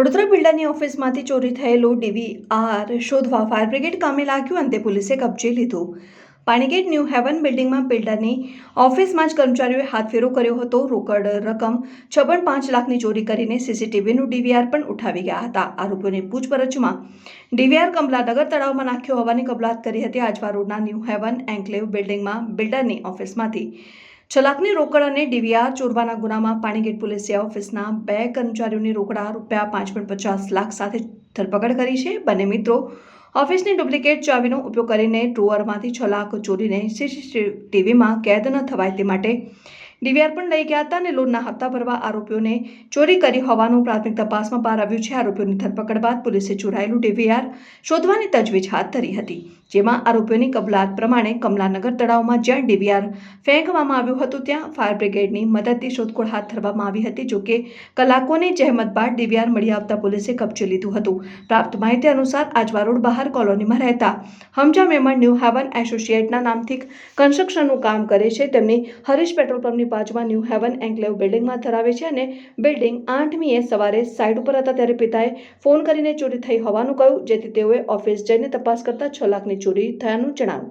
વડોદરા બિલ્ડરની ઓફિસમાંથી ચોરી થયેલું ડીવીઆર શોધવા ફાયર બ્રિગેડ કામે લાગ્યું અંતે પોલીસે કબજે લીધું. પાણીગેટ ન્યૂ હેવન બિલ્ડિંગમાં બિલ્ડરની ઓફિસમાં જ કર્મચારીઓએ હાથફેરો કર્યો હતો. રોકડ રકમ છપ્પન પાંચ લાખની ચોરી કરીને સીસીટીવીનું ડીવીઆર પણ ઉઠાવી ગયા હતા. આરોપીઓની પૂછપરછમાં ડીવીઆર કમલાનગર તળાવમાં નાખ્યો હોવાની કબૂલાત કરી હતી. આજવા રોડના ન્યૂ હેવન એન્કલેવ બિલ્ડિંગમાં બિલ્ડરની ઓફિસમાંથી છ લાખની રોકડ અને ડીવીઆર ચોરવાના ગુનામાં પાણીગેટ પોલીસે ઓફિસના બે કર્મચારીઓની રોકડા રૂપિયા પાંચ પોઈન્ટ પચાસ લાખ સાથે ધરપકડ કરી છે. બંને મિત્રો ઓફિસની ડુપ્લિકેટ ચાવીનો ઉપયોગ કરીને ડ્રોઅરમાંથી છ લાખ ચોરીને સીસીટીવીમાં કેદ ન થવાય તે માટે ડીવીઆર પણ લઈ ગયા હતા અને લોનના હપ્તા ભરવા આરોપીઓને ચોરી કરી હોવાનું પ્રાથમિક તપાસમાં બહાર આવ્યું છે. આરોપીઓની ધરપકડ બાદ પોલીસે ચોરાયેલું ડીવીઆર શોધવાની તજવીજ હાથ ધરી હતી, જેમાં આરોપીઓની કબલાત પ્રમાણે કમલાનગર તળાવમાં જ્યાં ડીવીઆર ફેંકવામાં આવ્યું હતું, ત્યાં ફાયર બ્રિગેડની મદદથી શોધખોળ હાથ ધરવામાં આવી હતી. જોકે કલાકોની જહેમત બાદ ડીવીઆર મળી આવતા પોલીસે કબજે લીધું હતું. પ્રાપ્ત માહિતી અનુસાર આજવા રોડ બહાર કોલોનીમાં રહેતા હમજા મેમણ ન્યૂ હેવન એસોસિએટના નામથી કન્સ્ટ્રક્શનનું કામ કરે છે. તેમની હરીશ પેટ્રોલ પંપની બાજુમાં ન્યૂ હેવન એન્કલેવ બિલ્ડિંગમાં ધરાવે છે અને બિલ્ડિંગ આઠમીએ સવારે સાઇડ ઉપર હતા ત્યારે પિતાએ ફોન કરીને ચોરી થઈ હોવાનું કહ્યું, જેથી તેઓએ ઓફિસ જઈને તપાસ કરતા છ લાખની ચોરી થયાનું જણાવ્યું.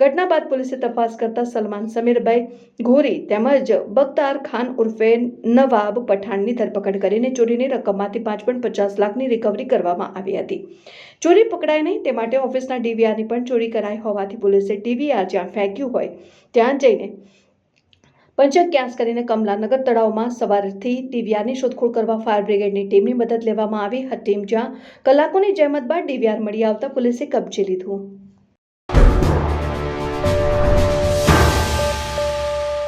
ઘટના બાદ પોલીસે તપાસ કરતા સલમાન સમીરભાઈ ઘોરી તેમજ બખ્તાર ખાન ઉર્ફે નવાબ પઠાણની ધરપકડ કરીને ચોરીની રકમમાંથી પાંચ પોઈન્ટ પચાસ લાખની રિકવરી કરવામાં આવી હતી. ચોરી પકડાય નહીં, તે માટે ઓફિસના ડીવીઆરની પણ ચોરી કરાઈ હોવાથી પોલીસે ડીવીઆર જ્યાં ફેંક્યું હોય, ત્યાં જઈને પંચક ક્યાસ કરીને કમલાનગર તળાવમાં સવારથી ડીવીઆરની શોધખોળ કરવા ફાયર બ્રિગેડની ટીમની મદદ લેવામાં આવી ટીમ જ્યાં કલાકોની જહેમત બાદ ડીવીઆર મળી આવતા પોલીસે કબજે લીધું.